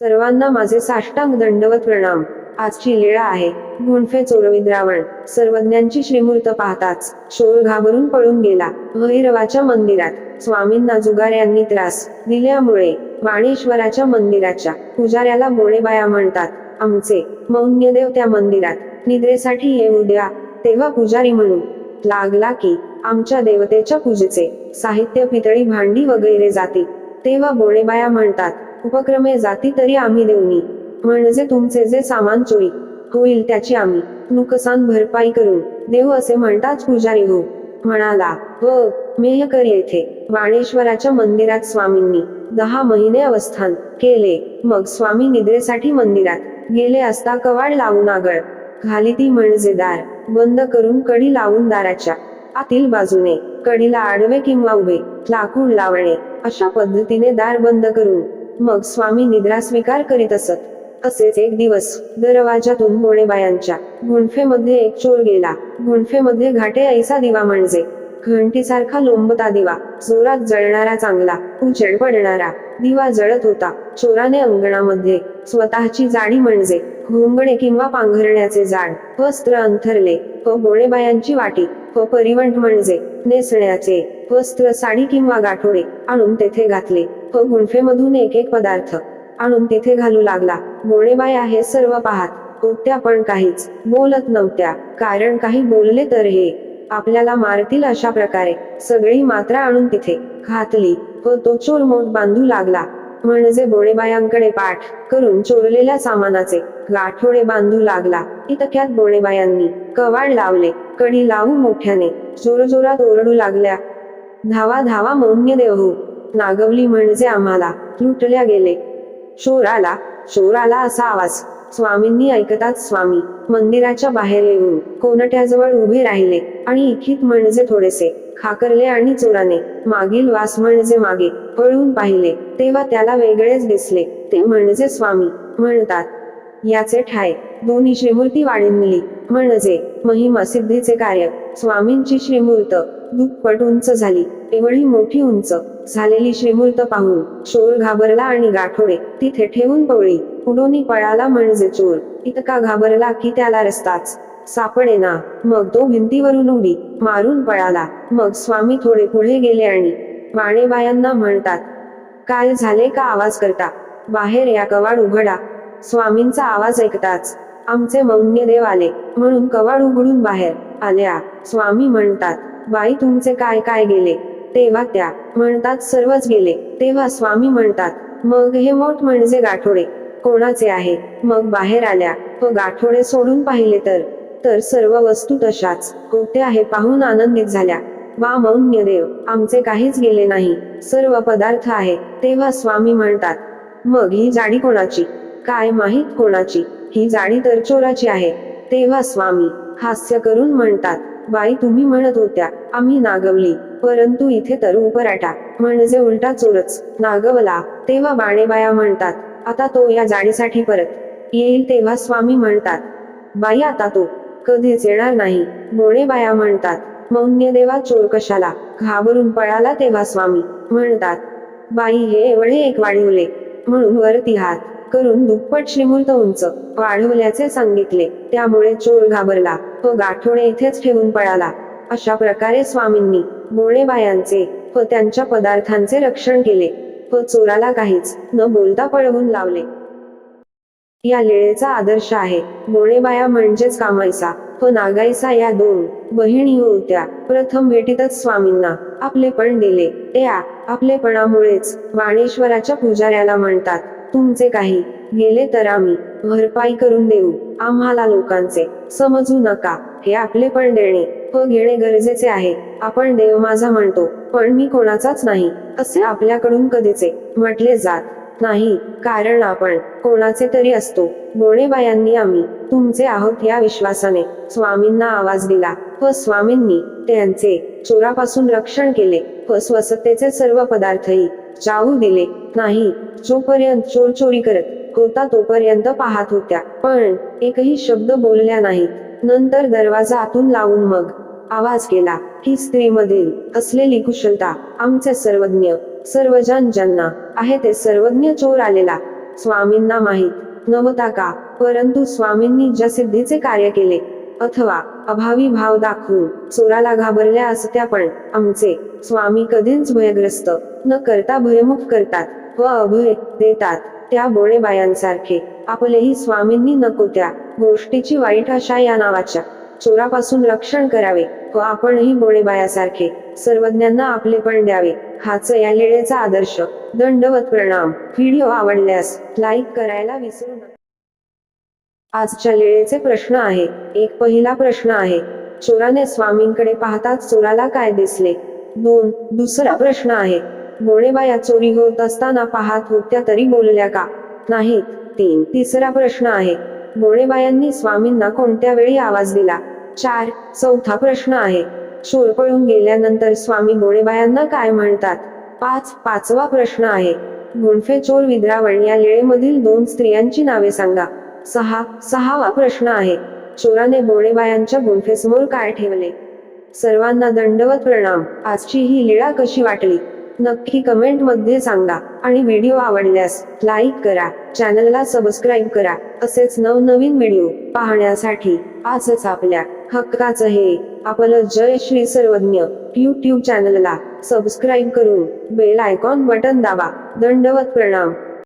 सर्वांना माझे साष्टांग दंडवत प्रणाम. आजची लीळा आहे. गुणफे चोरविद रावण. सर्वज्ञांची श्रीमूर्त पाहताच चोर घाबरून पळून गेला. भैरवाच्या मंदिरात. स्वामींना जुगाऱ्यांनी त्रास दिल्यामुळे वाणेश्वराच्या मंदिराच्या पुजाऱ्याला बोळेबाया म्हणतात. आमचे मौन्यदेव त्या मंदिरात. निद्रेसाठी येऊ द्या. तेव्हा पुजारी म्हणू लागला की आमच्या देवतेच्या पूजेचे साहित्य पितळी भांडी वगैरे जाते तेव्हा बोळेबाया म्हणतात उपक्रमे जाती तरी आम्ही देऊनी. म्हणजे तुमचे जे सामान चोरी होईल त्याची आम्ही नुकसान भरपाई करून देऊ असे म्हणताच पुजारी हो. म्हणाला हो, व मेहकर येथे. वाणेश्वराच्या मंदिरात स्वामींनी दहा महिने अवस्थान केले. मग स्वामी निद्रेसाठी मंदिरात गेले असता कवाड लावून आगळ घाली ती म्हणजे दार बंद करून कडी लावून दाराच्या आतील बाजूने कडीला आडवे किंवा उभे लाकूड लावणे अशा पद्धतीने दार बंद करून मग स्वामी निद्रा स्वीकार करीत असत. असेच एक दिवस दरवाजातून गोणेबायांच्या गुंफेमध्ये एक चोर गेला. गुंफेमध्ये घाटे ऐसा दिवा म्हणजे घंटीसारखा लोंबता दिवा. जोरात जळणारा चांगला उजेड पडणारा दिवा जळत होता. चोराने अंगणामध्ये स्वतःची जाडी म्हणजे घोंगडे किंवा पांघरण्याचे जाड वस्त्र अंथरले. व गोणेबायांची वाटी व परिवंट म्हणजे नेसण्याचे वस्त्र साडी किंवा गाठोडे आणून तेथे घातले. व गुंफेमधून एक एक पदार्थ आणून तिथे घालू लागला. बोळेबाया आहे सर्व पाहत. होत्या पण काहीच. बोलत नव्हत्या. कारण काही बोलले तर हे. आपल्याला मारतील अशा प्रकारे. सगळी मात्रा आणून तिथे घातली. व तो चोर मोठ बांधू लागला. म्हणजे बोळेबायांकडे पाठ करून चोरलेल्या सामानाचे गाठोडे बांधू लागला. इतक्यात बोळेबायांनी कवाड लावले. कडी लावू मोठ्याने. जोरजोरात ओरडू लागल्या. धावा धावा मौन्य देव हो. नागवली म्हणजे आम्हाला. लुटल्या गेले. शोर आला शोर आला असा आवाज. स्वामींनी ऐकताच स्वामी. मंदिराच्या बाहेर येऊन कोनट्याजवळ उभे राहिले आणि इखित म्हणजे थोडेसे खाकरले आणि चोराने. मागील वास म्हणजे मागे पळून पाहिले. तेव्हा त्याला वेगळेच दिसले. ते म्हणजे स्वामी म्हणतात. याचे ठाय दोन्ही श्रीमूर्ती वाढिनली म्हणजे महिमा सिद्धीचे कार्य. स्वामींची श्रीमूर्त दुःखपट उंच झाली. एवढी मोठी उंच. झालेली श्रीमूर्त पाहून चोर घाबरला आणि गाठोडे तिथे ठेवून पवळी पुढोनी पळाला म्हणजे चोर. इतका घाबरला की त्याला रस्ताच. सापडेना मग तो भिंतीवरून उडी मारून पळाला. मग स्वामी थोडे पुढे गेले आणि वाणेबायांना म्हणतात काय झाले का आवाज करता? बाहेर या कवाड उघडा. स्वामींचा आवाज ऐकताच. आमचे मौन्य देव आले. म्हणून कवाड उघडून बाहेर आल्या. स्वामी म्हणतात बाई तुमचे काय काय गेले? तेव्हा त्या म्हणतात सर्वच गेले. तेव्हा स्वामी म्हणतात मग हे मोठ म्हणजे गाठोडे कोणाचे आहे मग बाहेर आल्या. व गाठोडे सोडून पाहिले तर तर सर्व वस्तू तशाच. कोणते आहे. पाहून आनंदित झाल्या. वा मौन्य देव आमचे काहीच गेले नाही. सर्व पदार्थ आहे. तेव्हा स्वामी म्हणतात मग ही जाडी कोणाची? काय माहीत कोणाची? ही जाडी तर चोराची आहे. तेव्हा स्वामी हास्य करून म्हणतात बाई तुम्ही म्हणत होत्या आम्ही नागवली परंतु इथे तर उपराटा म्हणजे उलटा चोरच नागवला. तेव्हा बाणेबाया म्हणतात आता तो या जाडीसाठी परत येईल तेव्हा स्वामी म्हणतात बाई आता तो कधीच येणार नाही. बाया म्हणतात मौन्य देवा चोर कशाला? घाबरून पळाला तेव्हा स्वामी. म्हणतात बाई हे एवढे एक वाढवले म्हणून वरती हात करून दुप्पट श्रीमूर्त उंच वाढवल्याचे सांगितले. त्यामुळे चोर घाबरला. व गाठोडे इथेच ठेवून पळाला. अशा प्रकारे स्वामींनी बोळेबायांचे व त्यांच्या पदार्थांचे रक्षण केले व चोराला काहीच न बोलता पळवून लावले. या लीळेचा आदर्श आहे. बोणेबाया म्हणजेच कामायसा व नागायसा या दोन बहिणी होत्या. प्रथम भेटीतच स्वामींना आपलेपण दिले. त्या आपलेपणामुळेच वाणेश्वराच्या पुजाऱ्याला म्हणतात तुमचे काही गेले तर आम्ही भरपाई करून देऊ. आम्हाला लोकांचे समजू नका. हे आपले पण देणे व घेणे गरजेचे आहे. आपण देव माझा म्हणतो पण मी कोणाचाच नाही असे आपल्याकडून कधीचे म्हटले जात नाही. कारण आपण कोणाचे तरी असतो. बोणेबायांनी आम्ही तुमचे आहोत या विश्वासाने स्वामींना आवाज दिला व स्वामींनी त्यांचे चोरापासून रक्षण केले व स्वसत्तेचे सर्व पदार्थही जाऊ दिले. नाही जोपर्यंत चोर चोरी करत होता तोपर्यंत पाहत होत्या. पण एकही शब्द बोलल्या नाहीत. नंतर दरवाजा आतून लावून मग आवाज केला. ही स्त्रीमधील असलेली कुशलता आमचे सर्वज्ञ सर्वजण ज्यांना आहे ते सर्वज्ञ चोर आलेला. स्वामींना माहीत नव्हता का? परंतु स्वामींनी ज्या सिद्धीचे कार्य केले अथवा अभावी भाव दाखवून चोराला घाबरल्या असत्या पण आमचे स्वामी कधीच भयग्रस्त न करता भयमुख करतात व अभय देतात त्या बोळेबायांसारखे आपलेही स्वामींनी नको त्या गोष्टीची वाईट आशा या नावाच्या चोरापासून रक्षण करावे व आपणही बोळेबायासारखे सर्वज्ञांना आपले पण द्यावे हाच या लेळेचा आदर्श. दंडवत प्रणाम. व्हिडिओ आवडल्यास लाईक करायला विसरू नका. आजच्या लेळेचे प्रश्न आहे. एक पहिला प्रश्न आहे. चोराने स्वामींकडे पाहताच चोराला काय दिसले? दोन दुसरा प्रश्न आहे. गोणेबाया चोरी होत असताना पाहत होत्या तरी बोलल्या का? नाहीत तीन तिसरा प्रश्न आहे. गोणेबायांनी स्वामींना कोणत्या वेळी आवाज दिला? चार चौथा प्रश्न आहे. चोर पळून गेल्यानंतर स्वामी गोळेबायांना काय म्हणतात? पाच पाचवा प्रश्न आहे. गुंफे चोर विद्रावण या लेळेमधील दोन स्त्रियांची नावे सांगा. सहा सहावा प्रश्न आहे. चोराने गोळेबायांच्या गुंफेसमोर काय ठेवले. सर्वांना दंडवत प्रणाम. आजची ही लीळा कशी वाटली? नक्की कमेंटमध्ये सांगा. आणि व्हिडिओ आवडल्यास लाईक करा. चॅनलला सबस्क्राईब करा. असेच नवनवीन व्हिडिओ पाहण्यासाठी आजच आपल्या हक्काचं हे आपलं जय श्री सर्वज्ञ यूट्यूब चॅनलला सबस्क्राईब करून बेल आयकॉन बटन दाबा. दंडवत प्रणाम.